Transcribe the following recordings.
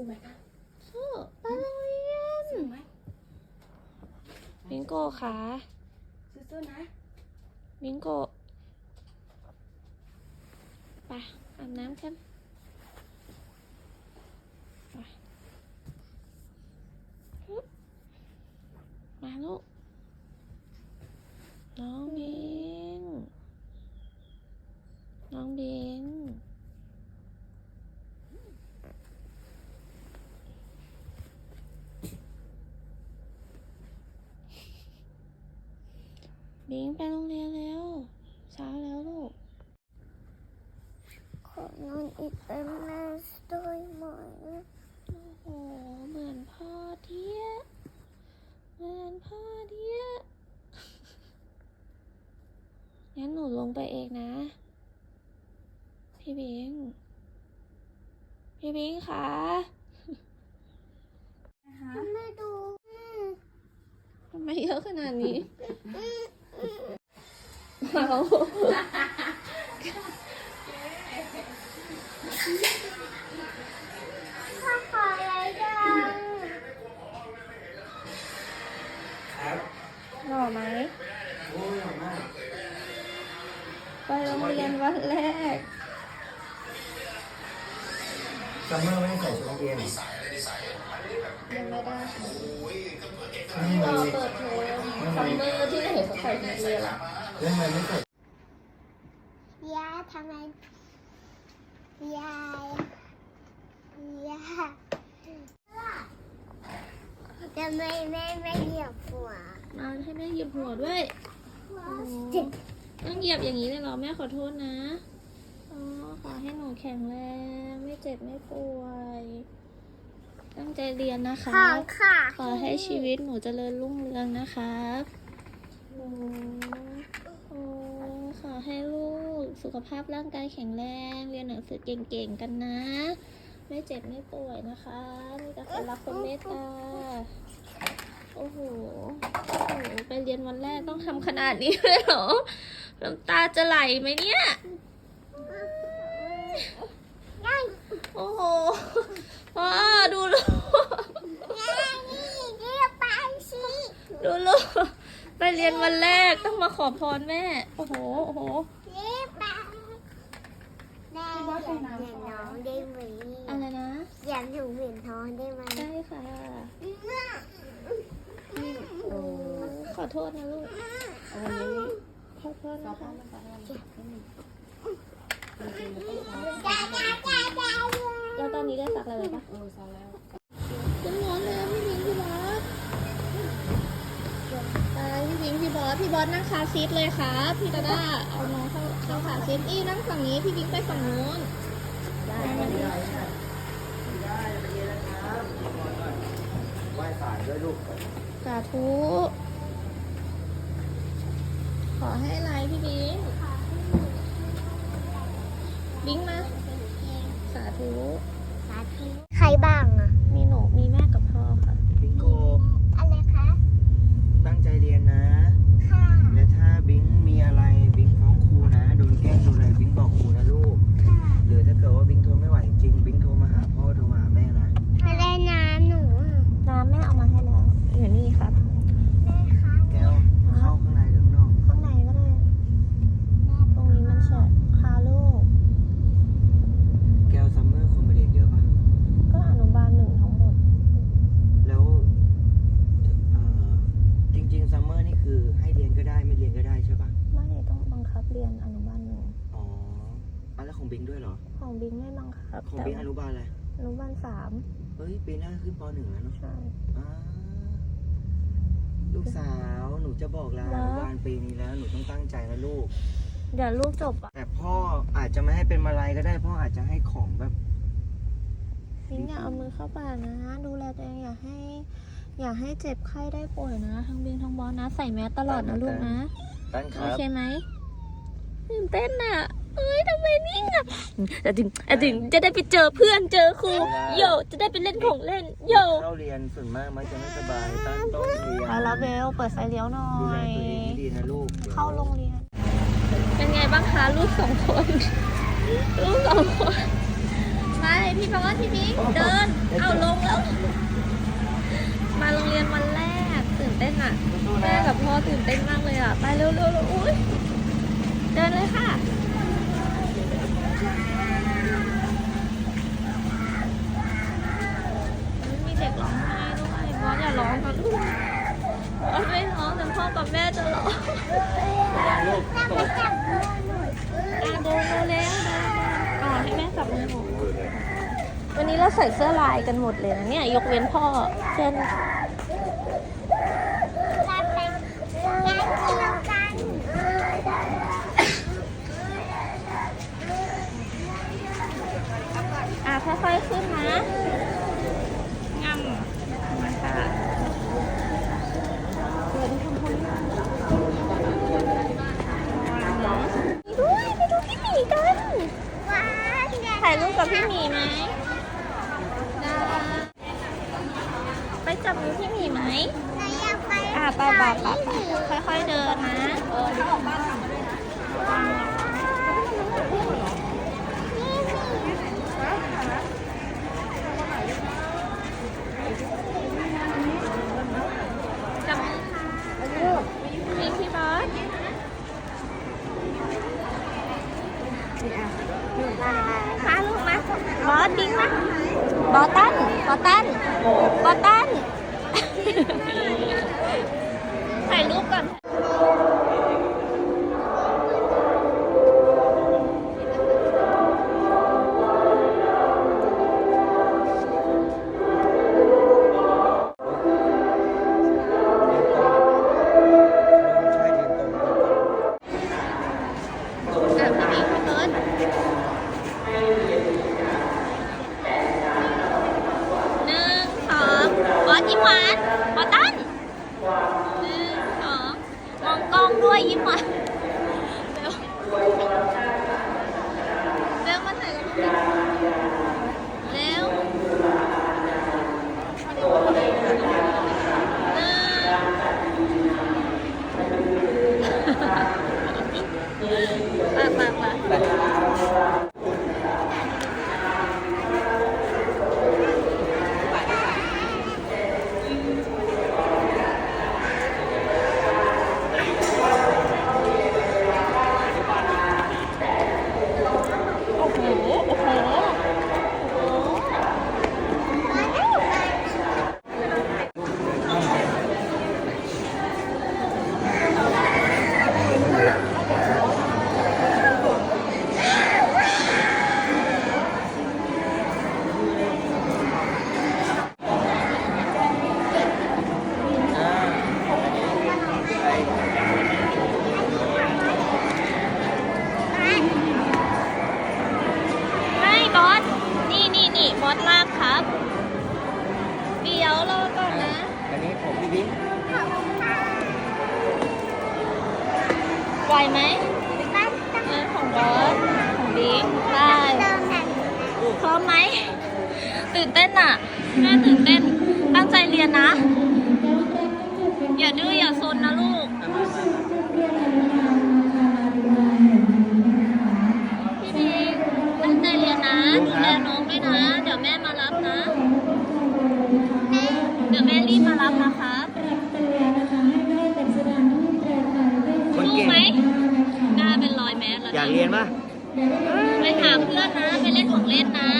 สู้ไหมคะสู้ไปโรงเรียนสู้ไหมบิงโกขาสู้ๆนะบิงโกไปอาบน้ำกันไปฮึบมาลูกน้องบิง น้องบิง บิงไปโรงเรียนแล้วเช้าแล้วลูก ขอนอนอีกเป็นแม่ด้วยไหมโอ้โห เหมือนพ่อเทียเหมือนพ่อเทียงั้นหนูลงไปเองนะ พี่บิง พี่บิงคะนะคะไม่ดูอืมทำไมเยอะขนาดนี้ เอาพ่อขออะไรจังครับหล่อไหมโอ้ยหล่อมาก ไปโรงเรียนวันแรกซัมเมอร์ไม่ได้ใส่ชุดนักเรียน ยังไม่ได้ค่ะรอเปิดเทอมซัมเมอร์ที่ไหนเขาใส่ชุดเรียนละเรื่องไรไม่ใส่ยาทำไมยายยาทำไมแม่ไม่เหยียบหัวมาให้แม่เหยียบหัวด้วยต้องเหยียบอย่างนี้เลยเหรอแม่ขอโทษนะ อ๋อ ขอให้หนูแข็งแรง ไม่เจ็บไม่ป่วย ตั้งใจเรียนนะคะของค่ะขอให้ชีวิตหนูเจริญรุ่งเรืองนะครับโอ้โอ้ขอให้ลูกสุขภาพร่างกายแข็งแรง เรียนหนังสือเก่งๆกันนะ ไม่เจ็บไม่ป่วยนะคะ มีแต่คนรักคนเมตตา โอ้โห โอ้โห ไปเรียนวันแรกต้องทำขนาดนี้เลยเหรอ น้ำตาจะไหลไหมเนี่ยง่ายโอ้โห พ่อดูลูกง่ายนี่เรียกไปสิดูลูกไปเรียนวันแรกต้องมาขอพรแม่ โอ้โห โอ้โหเรียกไปแม่อยากเห็นน้องได้ไหมอะไรนะอยากถูกเห็นน้องได้ไหมได้ค่ะโอ้ขอโทษนะลูกวันนี้ขอโทษนะคะจ้าจ้าจ้าจ้า แล้วตอนนี้ได้สักอะไรปะเออซะแล้วขึ้นรถแล้วพี่บิงพี่บอสไปพี่บิงพี่บอสพี่บอสนั่งคาซีทเลยครับพี่ดาด้าเอาน้องเข้าเข้าคาซีทอีนั่งฝั่งนี้พี่บิงไปฝั่งนู้นได้ไม่ได้ไม่ได้ไปเรียนแล้วครับไหว้ศาลด้วยลูกสาธุขอให้อะไรพี่บิงบิงมา สาธุ สาธุใครบ้างอะ มีหนู มีแม่กับพ่อค่ะ บิงโก อะไรคะ ตั้งใจเรียนนะ ค่ะ และถ้าบิงมีอะไรบิงฟ้องครูนะ โดนแกล้งโดนอะไรบิงบอกครูนะลูก ค่ะ หรือถ้าเกิดว่าบิงทนไม่ไหวจริงบิงโทรมาหาพ่อโทรมาหาแม่นะ มาเล่นน้ำหนูอะ น้ำแม่เอามาให้แล้ว อยู่นี่ครับ แม่คะ แก้วเข้าข้างในหรือข้างนอก ข้างในก็ได้ ตรงนี้มันแฉะคาลูก แก้วซัมเมอร์คนมาเรียนเยอะปะ ก็อนุบาลหนึ่งทั้งหมด แล้วเอ่อจริงๆซัมเมอร์นี่คือให้เรียนก็ได้ไม่เรียนก็ได้ใช่ปะ ไม่ต้องบังคับเรียนอนุบาลหนึ่ง อ๋ออะแล้วของบิงด้วยเหรอ ของบิงไม่บัง คับของแต่บิงอนุบาลอะไรอนุบาลสามเฮ้ยปีหน้าขึ้นปหนึ่งแล้วเนาะใช่ อ่าลูกสาวหนูจะบอกแล้วเหรออ นุบาลปีนี้แล้วหนูต้องตั้งใจนะลูก เดี๋ยวลูกจบอะแต่พ่ออาจจะไม่ให้เป็นมาลัยก็ได้พ่ออาจจะให้ของแบบบิงอย่าเอามือเข้าปากนะ ดูแลตัวเองอย่าให้ อย่าให้เจ็บไข้ได้ป่วยนะทั้งบิงทั้งบอสนะ ใส่แมสตลอดนะลูกนะ ตั้งคโอรับ เคไหมตื่นเต้นอะ เอ้ยทำไมนิ่งอะแต่ถึงแต่ถึงจะได้ไปเจอเพื่อนเจอครูโยจะได้ไปเล่นของเล่นโยเข้าเรียนส่วนมากมักจะไม่สบายตั้งต้นเรียนมาแล้วเบลเปิดไฟเลี้ยวหน่อยเดีนะลูกเข้าโรงเรียน เป็นไงบ้างคะลูกสองคน ลูกสองคน มาเลยพี่แปลว่าพี่มิกเดิน เอาลงแล้ว มาโรงเรียนวันแรกตื่นเต้นอะแม่กับพ่อตื่นเต้นมากเลยอะ ไปเร็วๆเร็วๆอุ้ยเดินเลยค่ะ วันนี้เราใส่เสื้อลายกันหมดเลยนะเนี่ย ยกเว้นพ่อเพื่อนค่อยๆขึ้น อยไหมเออของบอสของบิ๊กได้พร้อมไหม ตื่นเต้นอะแม่ตื่นเต้น ตั้งใจเรียนนะ อย่าดื้ออย่าซนนะลูก พี่บิ๊ตั้งใจเรียนนะ ดูแลน้องด้วยนะ เดี๋ยวแม่มารับนะ เดี๋ยวแม่รีบมารับนะ เรียนปะไปถามเพื่อนนะ ไปเล่นของเล่นนะ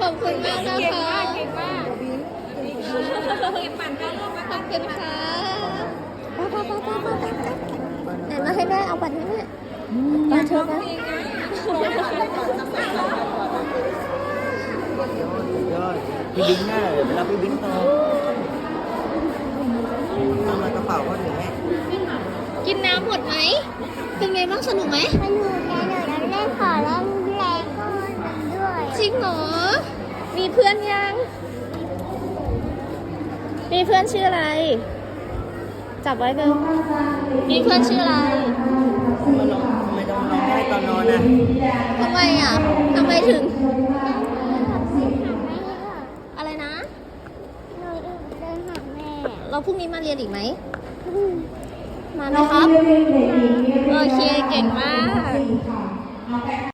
ขอบคุณมากนะเก่งคะมากเก่งมากเก็บปั่นกันลูกขอบคุณค่ะไปไปไปไปไปไหนมาให้แม่เอาบัตรให้แม่มาเถอะนะยอดพี่บิ๊กหน้าเดี๋ยวเราพี่บิ๊กต่อเอามากระเป๋าก็ถึงแม่กินน้ำหมดไหม เป็นไงบ้างสนุกไหมมันหนูแก ริงเหรอ มีเพื่อนยัง มีเพื่อนชื่ออะไร จับไว้เบลมีเพื่อนชื่ออะไรทำไมร้องทำไมต้องร้องไห้ตอนนอนอะทำไมอะทำไมถึง อะไรนะหนูเดินหาแม่เราพรุ่งนี้มาเรียนอีกไหม มาไหมครับ โอเค เก่งมาก